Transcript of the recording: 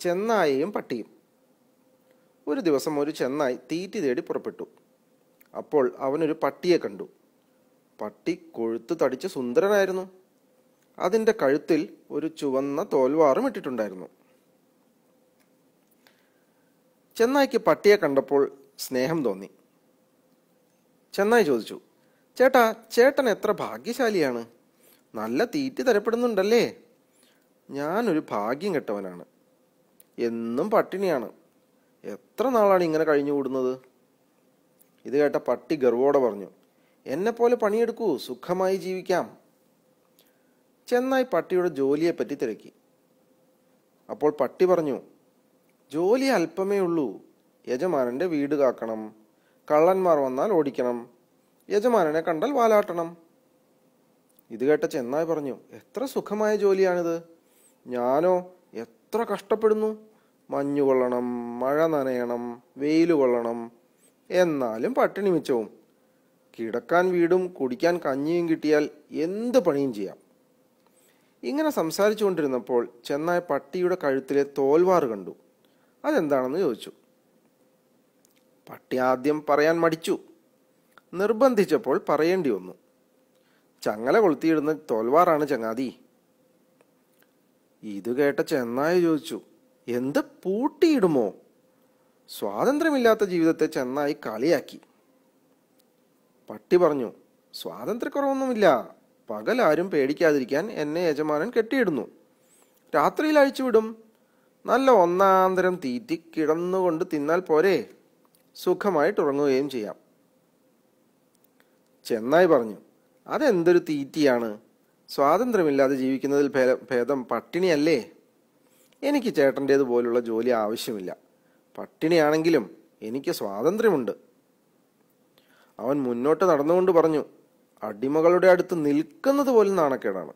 ചെന്നായയും പട്ടിയും. ഒരു ദിവസം ഒരു ചെന്നായി തീറ്റി തേടി പുറപ്പെട്ടു. അപ്പോൾ അവനൊരു പട്ടിയെ കണ്ടു. പട്ടി കൊഴുത്ത് തടിച്ച് സുന്ദരനായിരുന്നു. അതിന്റെ കഴുത്തിൽ ഒരു ചുവന്ന തോൽവാറും ഇട്ടിട്ടുണ്ടായിരുന്നു. ചെന്നായിക്ക് പട്ടിയെ കണ്ടപ്പോൾ സ്നേഹം തോന്നി. ചെന്നായി ചോദിച്ചു ചേട്ടാ ചേട്ടൻ എത്ര ഭാഗ്യശാലിയാണ്? നല്ല തീറ്റി തരപ്പെടുന്നുണ്ടല്ലേ? ഞാനൊരു ഭാഗ്യം കെട്ടവനാണ്. എന്നും പട്ടിണിയാണ്. എത്ര നാളാണ് ഇങ്ങനെ കഴിഞ്ഞു കൂടുന്നത് ഇത് കേട്ട പട്ടി ഗർവോടെ പറഞ്ഞു എന്നെപ്പോലെ പണിയെടുക്കൂ സുഖമായി ജീവിക്കാം. ചെന്നായി പട്ടിയുടെ ജോലിയെ പറ്റി തിരക്കി. അപ്പോൾ പട്ടി പറഞ്ഞു ജോലി അല്പമേ ഉള്ളൂ. യജമാനന്റെ വീട് കാക്കണം. കള്ളന്മാർ വന്നാൽ ഓടിക്കണം. യജമാനനെ കണ്ടാൽ വാലാട്ടണം. ഇത് കേട്ട ചെന്നായി പറഞ്ഞു എത്ര സുഖമായ ജോലിയാണിത്. ഞാനോ എത്ര കഷ്ടപ്പെടുന്നു? മഞ്ഞു കൊള്ളണം മഴ നനയണം വെയിൽ കൊള്ളണം. എന്നാലും പട്ടിണി മിച്ചവും. കിടക്കാൻ വീടും കുടിക്കാൻ കഞ്ഞിയും കിട്ടിയാൽ എന്ത് പണിയും ചെയ്യാം? ഇങ്ങനെ സംസാരിച്ചുകൊണ്ടിരുന്നപ്പോൾ ചെന്നായ പട്ടിയുടെ കഴുത്തിലെ തോൽവാറ് കണ്ടു. അതെന്താണെന്ന് ചോദിച്ചു. പട്ടി ആദ്യം പറയാൻ മടിച്ചു. നിർബന്ധിച്ചപ്പോൾ പറയേണ്ടി വന്നു. ചങ്ങല കൊളുത്തിയിടുന്ന തോൽവാറാണ് ചങ്ങാതി. ഇത് കേട്ട ചെന്നായ ചോദിച്ചു എന്ത് പൂട്ടിയിടുമോ? സ്വാതന്ത്ര്യമില്ലാത്ത ജീവിതത്തെ ചെന്നായി കളിയാക്കി. പട്ടി പറഞ്ഞു സ്വാതന്ത്ര്യക്കുറവൊന്നുമില്ല. പകൽ ആരും പേടിക്കാതിരിക്കാൻ എന്നെ യജമാനൻ കെട്ടിയിടുന്നു. രാത്രിയിൽ അഴിച്ചുവിടും നല്ല ഒന്നാന്തരം തീറ്റി കിടന്നുകൊണ്ട് തിന്നാൽ പോരെ. സുഖമായിട്ട് ഉറങ്ങുകയും ചെയ്യാം. ചെന്നായി പറഞ്ഞു അതെന്തൊരു തീറ്റിയാണ്? സ്വാതന്ത്ര്യമില്ലാതെ ജീവിക്കുന്നതിൽ ഭേദം പട്ടിണിയല്ലേ? എനിക്ക് ചേട്ടന്റേത് പോലുള്ള ജോലി ആവശ്യമില്ല. പട്ടിണിയാണെങ്കിലും എനിക്ക് സ്വാതന്ത്ര്യമുണ്ട്. അവൻ മുന്നോട്ട് നടന്നുകൊണ്ട് പറഞ്ഞു അടിമകളുടെ അടുത്ത് നിൽക്കുന്നത് പോലും നാണക്കേടാണ്.